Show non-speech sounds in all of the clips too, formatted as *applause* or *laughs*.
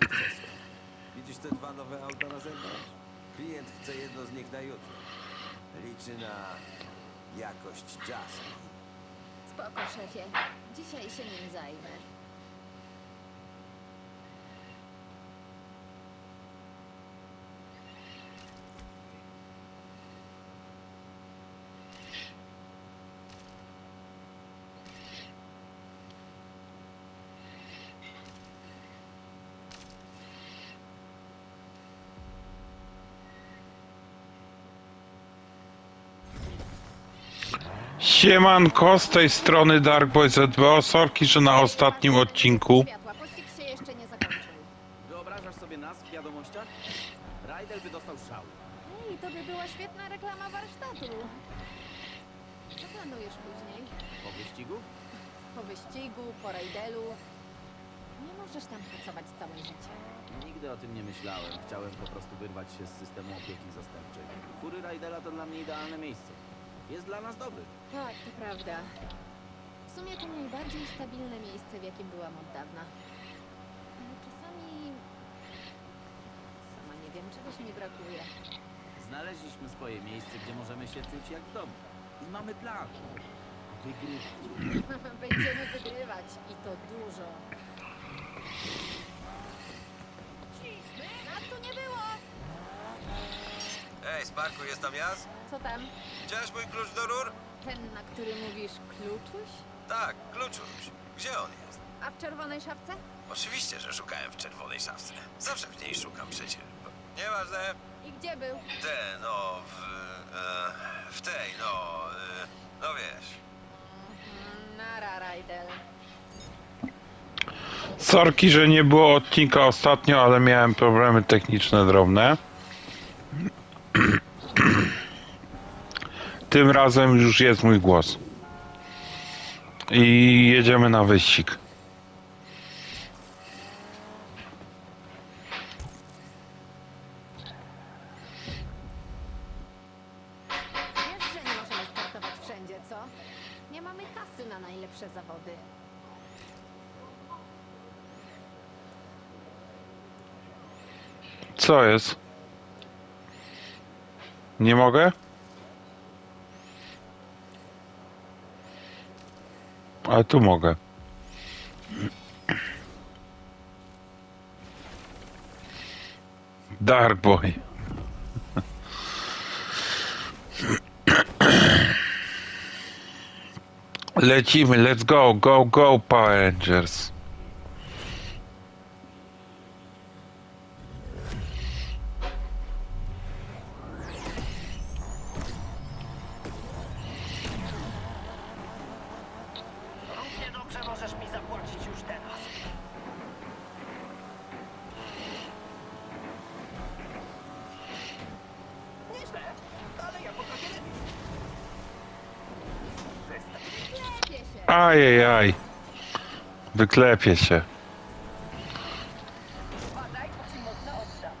Sukcesu. Widzisz te dwa nowe auta na zewnątrz? Klient chce jedno z nich na jutro. Liczy na jakość Jasmine. Spoko, szefie. Dzisiaj się nim zajmę. Siemanko, z tej strony Darkboy ZBO. Sorki, że na ostatnim odcinku. Światła, pościg się jeszcze nie zakończył. Wyobrażasz sobie nas w wiadomościach? Rajdel by dostał szału. Hej, to by była świetna reklama warsztatu. Co planujesz później? Po wyścigu? Po wyścigu, po rajdelu? Nie możesz tam pracować całe życie. Nigdy o tym nie myślałem. Chciałem po prostu wyrwać się z systemu opieki zastępczej. Fury Rajdela to dla mnie idealne miejsce. Jest dla nas dobry. Tak, to prawda. W sumie to najbardziej stabilne miejsce, w jakim byłam od dawna. Ale czasami... Sama nie wiem, czegoś mi brakuje. Znaleźliśmy swoje miejsce, gdzie możemy się czuć jak w domu. I mamy plan. Wygrywać. *laughs* Będziemy wygrywać i to dużo. Nas tu nie było! Ej, Sparku, jest tam Jaz? Co tam? Widziałeś mój klucz do rur? Ten, na który mówisz kluczuś? Tak, kluczuś. Gdzie on jest? A w czerwonej szafce? Oczywiście, że szukałem w czerwonej szafce. Zawsze w niej szukam przecież. Nieważne. I gdzie był? Te, no, w, e, w tej, no, e, no wiesz. Mhm, Nara, Rajdel. Sorki, że nie było odcinka ostatnio, ale miałem problemy techniczne drobne. Tym razem już jest mój głos. I jedziemy na wyścig. Wiesz, że nie możemy startować wszędzie, co? Nie mamy kasy na najlepsze zawody. Co jest? Nie mogę? Ale tu mogę. Dark Boy. Lecimy, let's go, go, go, Power Rangers. Ajajaj. Wyklepie się. Badaj, to ci mocno oddam.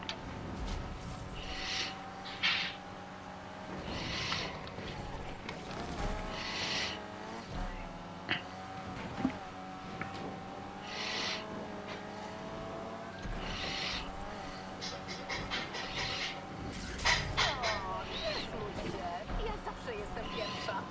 O, nie smuć się. Ja zawsze jestem pierwsza.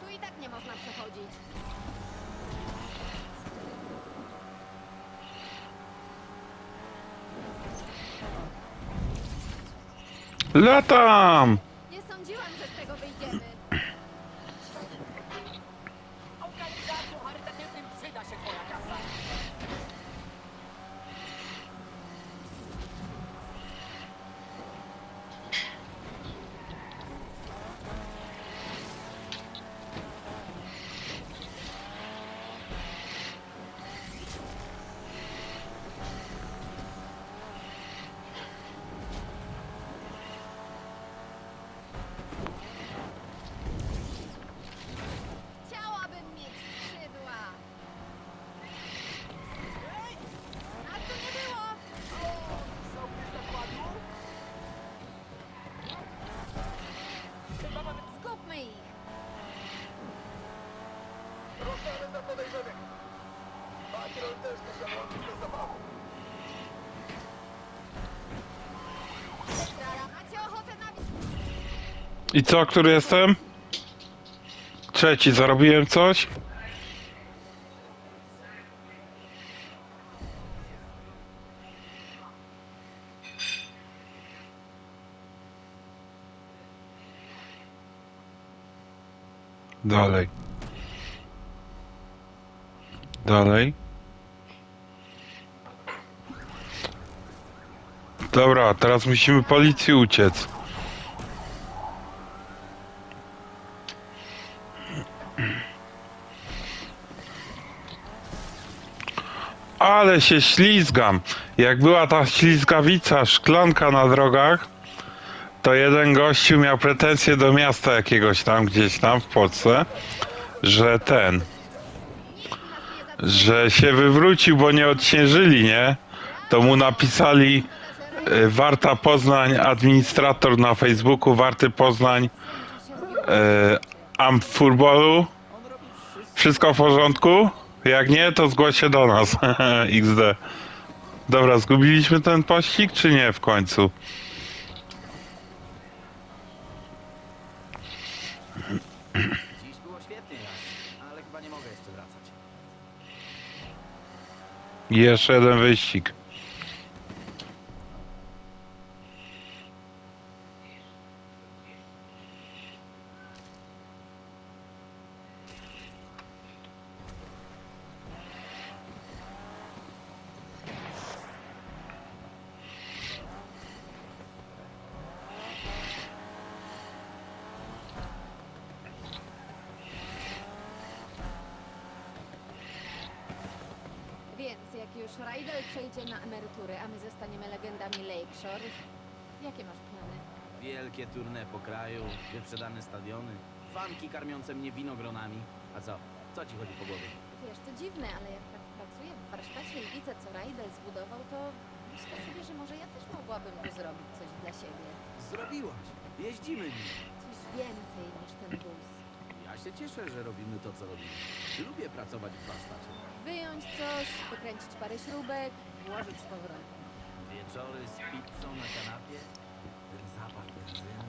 Tu i tak nie można przechodzić. Latam! Nie sądziłam, że z tego wyjdziemy. I co, który jestem? Trzeci, zarobiłem coś? Dalej. Dalej. Dobra, teraz musimy policji uciec. Ale się ślizgam. Jak była ta ślizgawica, szklanka na drogach, to jeden gościu miał pretensje do miasta jakiegoś tam, gdzieś tam w Polsce, że ten, że się wywrócił, bo nie odśnieżyli, nie? To mu napisali e, Warta Poznań, administrator na Facebooku, Warty Poznań, e, Amp Futbolu. Wszystko w porządku? Jak nie, to zgłoś się do nas. *laughs* XD. Dobra, zgubiliśmy ten pościg, czy nie w końcu? Dziś było świetnie, Jas, ale chyba nie mogę jeszcze wracać. Jeszcze jeden wyścig. Rydell przejdzie na emeryturę, a my zostaniemy legendami Lakeshore, jakie masz plany? Wielkie tournée po kraju, wyprzedane stadiony, fanki karmiące mnie winogronami. A co? Co ci chodzi po głowie? Wiesz, to dziwne, ale jak tak pracuję w warsztacie i widzę, co Rydell zbudował, to myślę sobie, że może ja też mogłabym tu zrobić coś dla siebie. Zrobiłaś. Jeździmy nim. Coś więcej niż ten bus. Ja się cieszę, że robimy to, co robimy. Lubię pracować w warsztacie. Wyjąć coś, wykręcić parę śrubek, włożyć z powrotem. Wieczory z pizzą na kanapie, ten zapach benzyny.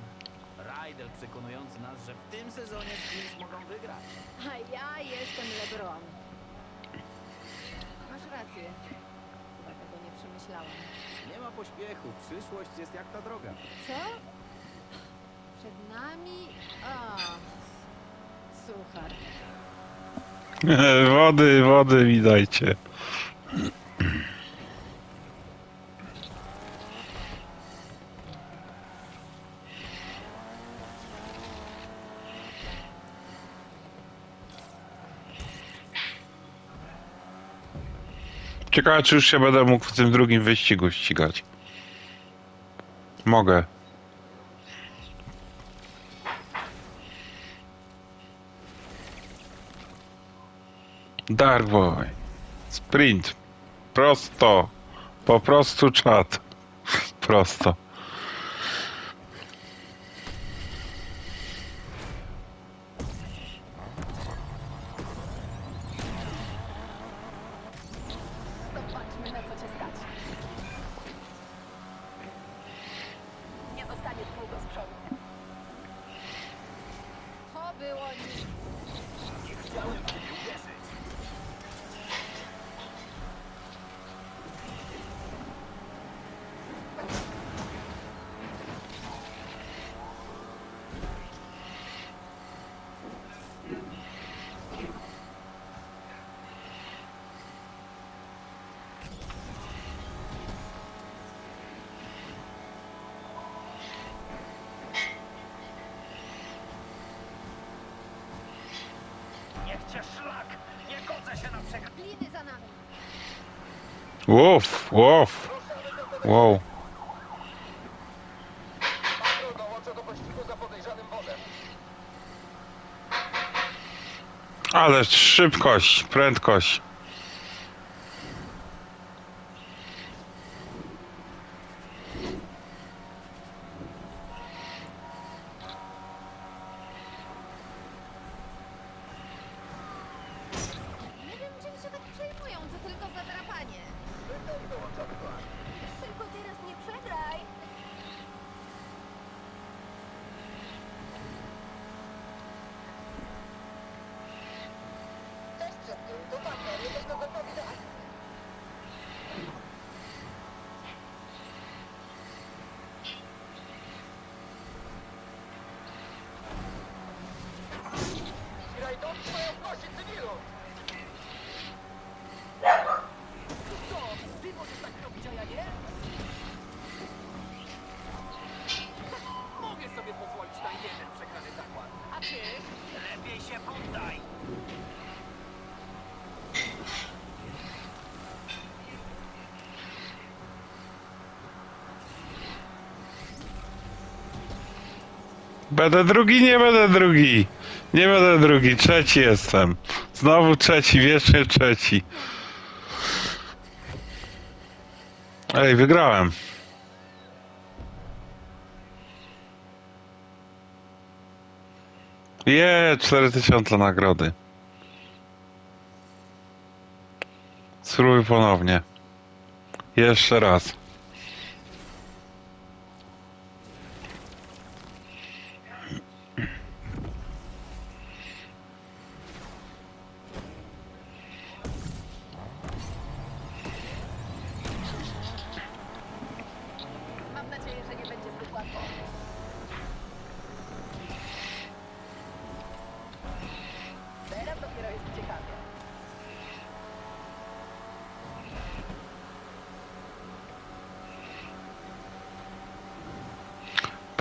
Rajdel przekonujący nas, że w tym sezonie z kimś mogą wygrać. A ja jestem LeBron. Masz rację. Chyba tego nie przemyślałam. Nie ma pośpiechu, przyszłość jest jak ta droga. Co? Przed nami? O, suchar. *laughs* Wody, wody mi dajcie. Ciekawe, czy już się będę mógł w tym drugim wyścigu ścigać. Mogę. Dark Boy. Sprint. Prosto. Po prostu czat. *laughs* Prosto. Zobaczmy, na co cię stać. Nie długo było szlak! Nie godzę się na! Gliny za nami. Wow. Ale szybkość, prędkość. Uwaga, jesteśmy gotowi do akcji. Będę drugi, nie będę drugi. Nie będę drugi, trzeci jestem. Znowu trzeci, wiecznie trzeci. Ej, wygrałem. Je, 4000 nagrody. Spróbuj ponownie. Jeszcze raz.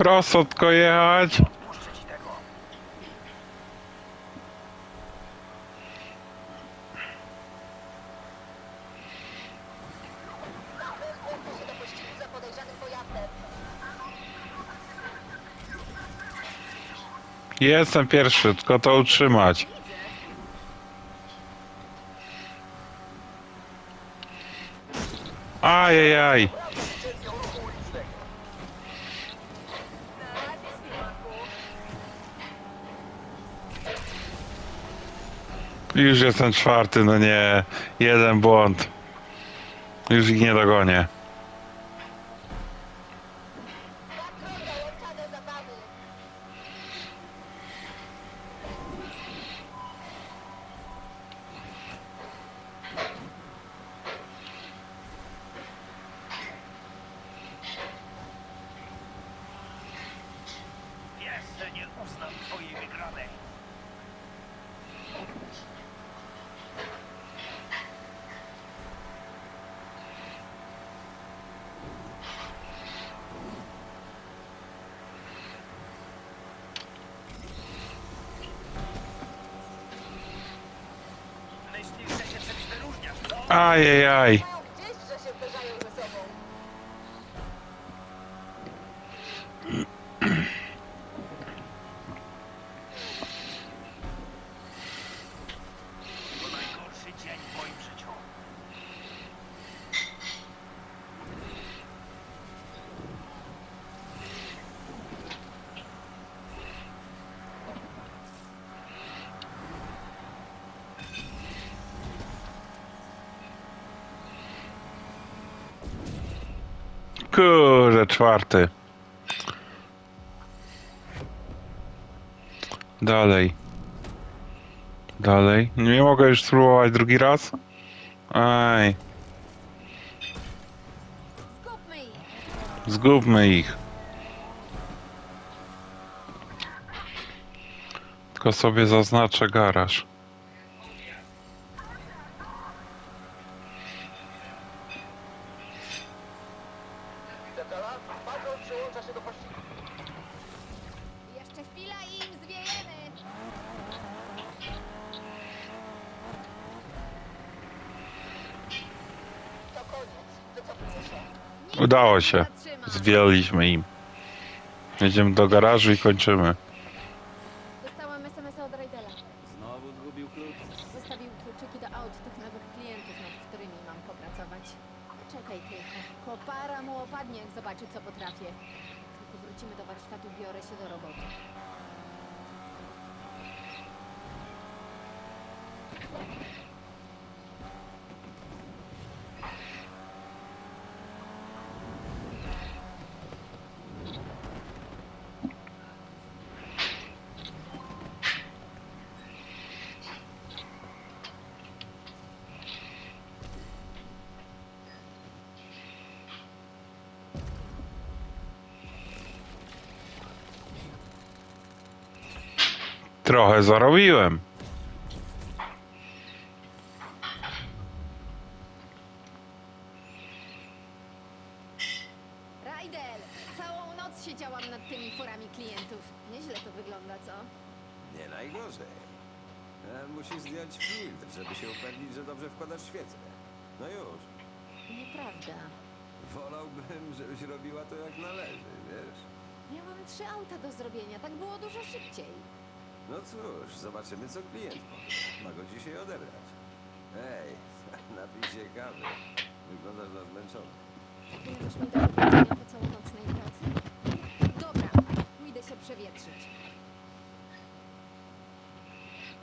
Prosto tylko jechać. Jestem pierwszy, tylko to utrzymać. Ajajaj. Już jestem czwarty, no nie. Jeden błąd. Już ich nie dogonię. Jeszcze nie uznam twojej wygranej. Myślisz, że się czymś wyróżniasz, co? Ajajaj. Gdzieś, że się zderzają ze sobą. To najgorszy dzień w moim życiu. Kurde, czwarty. Dalej. Dalej. Nie mogę już spróbować drugi raz? Aj, zgubmy ich. Tylko sobie zaznaczę garaż. Patrol przyłącza się do pościgu. Jeszcze chwila i im zwiejemy! To koniec. Wycofuję się. Udało się. Zwieliśmy im. Jedziemy do garażu i kończymy. Para mu opadnie, jak zobaczy, co potrafię. Tylko wrócimy do warsztatu, biorę się do roboty. Thank you. Trochę zarobiłem. Rajdel, całą noc siedziałam nad tymi forami klientów. Nieźle to wygląda, co? Nie najgorzej. E, musisz zdjąć filtr, żeby się upewnić, że dobrze wkładasz świecę. No już. Nieprawda. Wolałbym, żebyś robiła to jak należy, wiesz? Miałam trzy auta do zrobienia, tak było dużo szybciej. No cóż, zobaczymy, co klient powie. Ma go dzisiaj odebrać. Hej, *laughs* napij się kawy. Wyglądasz na zmęczony. Pomożesz mi do powiedzenia po całonocnej pracy? Dobra, pójdę się przewietrzyć.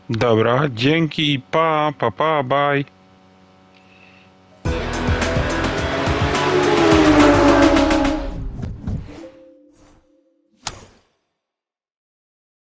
Dobra, dzięki, pa, pa, pa, bye.